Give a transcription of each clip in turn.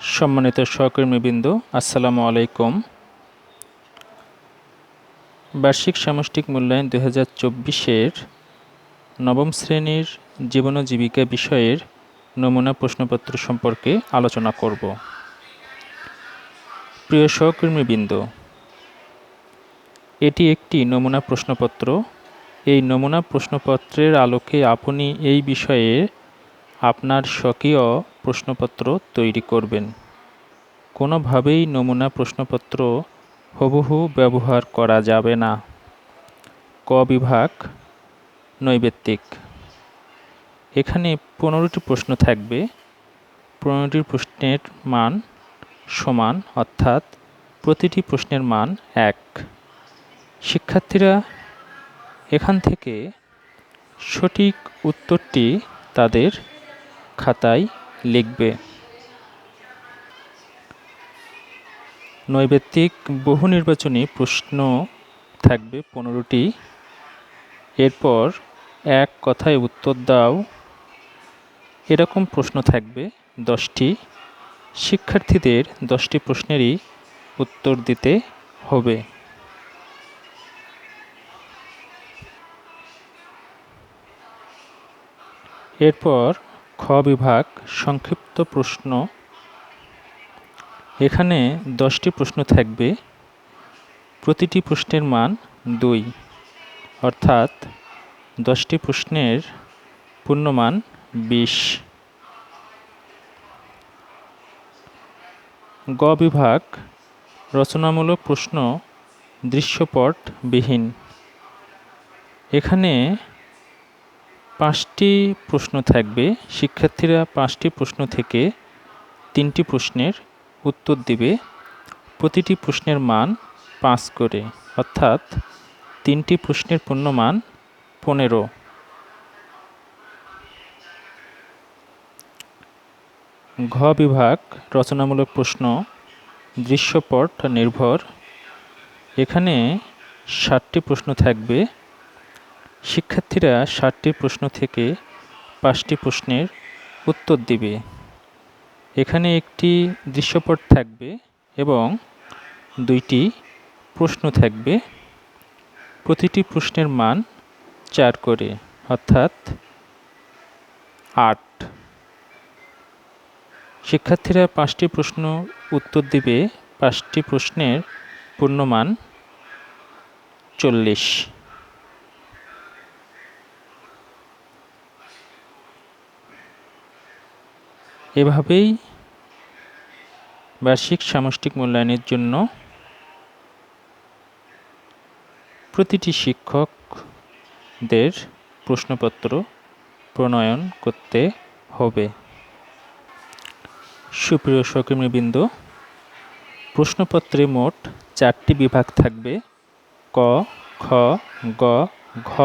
সম্মানিত সহকর্মীবৃন্দ আসসালামু আলাইকুম। বার্ষিক সামষ্টিক মূল্যায়ন দু হাজার চব্বিশের নবম শ্রেণির জীবন ও জীবিকা বিষয়ের নমুনা প্রশ্নপত্র সম্পর্কে আলোচনা করব। প্রিয় সহকর্মীবৃন্দ এটি একটি নমুনা প্রশ্নপত্র। এই নমুনা প্রশ্নপত্রের আলোকে আপনি এই বিষয়ে আপনার স্বকীয় প্রশ্নপত্র তৈরি করবেন। কোনোভাবেই নমুনা প্রশ্নপত্র হুবহু ব্যবহার করা যাবে না। ক বিভাগ, নৈবেত্তিক। এখানে পনেরোটি প্রশ্ন থাকবে। পনেরোটি প্রশ্নের মান সমান, অর্থাৎ প্রতিটি প্রশ্নের মান এক। শিক্ষার্থীরা, এখান থেকে সঠিক উত্তরটি তাদের খাতায় লিখবে। নৈবেত্তিক বহু নির্বাচনী প্রশ্ন থাকবে পনেরোটি। এরপর এক কথায় উত্তর দাও। এরকম প্রশ্ন থাকবে দশটি। শিক্ষার্থীদের দশটি প্রশ্নেরই উত্তর দিতে হবে। এরপর খ বিভাগ, সংক্ষিপ্ত প্রশ্ন। এখানে দশটি প্রশ্ন থাকবে। প্রতিটি প্রশ্নের মান দুই। অর্থাৎ দশটি প্রশ্নের পূর্ণমান বিশ। গ বিভাগ, রচনামূলক প্রশ্ন দৃশ্যপট বিহীন এখানে পাঁচটি প্রশ্ন থাকবে। শিক্ষার্থীরা পাঁচটি প্রশ্ন থেকে তিনটি প্রশ্নের উত্তর দিবে। প্রতিটি প্রশ্নের মান পাঁচ করে, অর্থাৎ তিনটি প্রশ্নের পূর্ণমান পনেরো। ঘ বিভাগ রচনামূলক প্রশ্ন, দৃশ্যপট নির্ভর। এখানে ষাটটি প্রশ্ন থাকবে। শিক্ষার্থীরা ষাটটি প্রশ্ন থেকে পাঁচটি প্রশ্নের উত্তর দিবে। এখানে একটি দৃশ্যপট থাকবে এবং দুইটি প্রশ্ন থাকবে। প্রতিটি প্রশ্নের মান চার করে, অর্থাৎ আট। শিক্ষার্থীরা পাঁচটি প্রশ্ন উত্তর দিবে, পাঁচটি প্রশ্নের পূর্ণমান চল্লিশ। এভাবেই বার্ষিক সামষ্টিক মূল্যায়নের জন্য প্রতিটি শিক্ষকদের প্রশ্নপত্র প্রণয়ন করতে হবে। সুপ্রিয় সহকর্মীবৃন্দ, প্রশ্নপত্রে মোট চারটি বিভাগ থাকবে। ক, খ, গ, ঘ।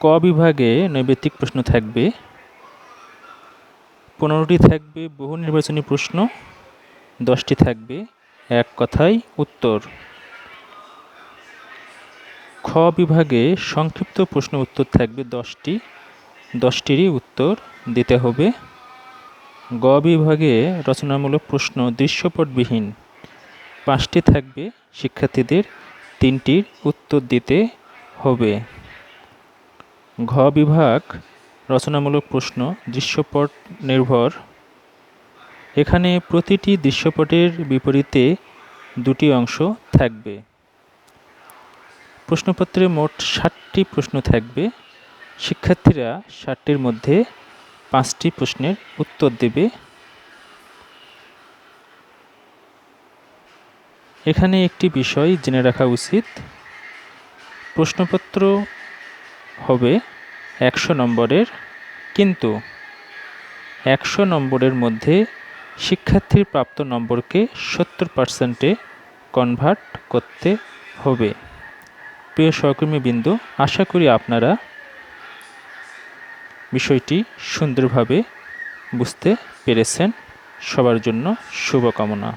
ক বিভাগে নৈবেত্তিক প্রশ্ন থাকবে। পনেরোটি থাকবে, বহু নির্বাচনী প্রশ্ন, দশটি থাকবে, এক কথায় উত্তর। খ বিভাগে সংক্ষিপ্ত প্রশ্ন উত্তর থাকবে, দশটি। দশটিরই উত্তর দিতে হবে। গ বিভাগে রচনামূলক প্রশ্ন দৃশ্যপটবিহীন। পাঁচটি থাকবে, শিক্ষার্থীদের তিনটির উত্তর দিতে হবে। ঘ বিভাগ রচনামূলক প্রশ্ন, দৃশ্যপট নির্ভর। এখানে প্রতিটি দৃশ্যপটের বিপরীতে দুটি অংশ থাকবে। প্রশ্নপত্রে মোট ষাটটি প্রশ্ন থাকবে। শিক্ষার্থীরা ষাটটির মধ্যে পাঁচটি প্রশ্নের উত্তর দেবে। এখানে একটি বিষয় জেনে রাখা উচিত। প্রশ্নপত্র হবে একশো নম্বরের, কিন্তু একশো নম্বরের মধ্যে শিক্ষার্থীর প্রাপ্ত নম্বরকে সত্তর পার্সেন্টে কনভার্ট করতে হবে। প্রিয় সহকর্মীবৃন্দ আশা করি আপনারা বিষয়টি সুন্দরভাবে বুঝতে পেরেছেন। সবার জন্য শুভকামনা।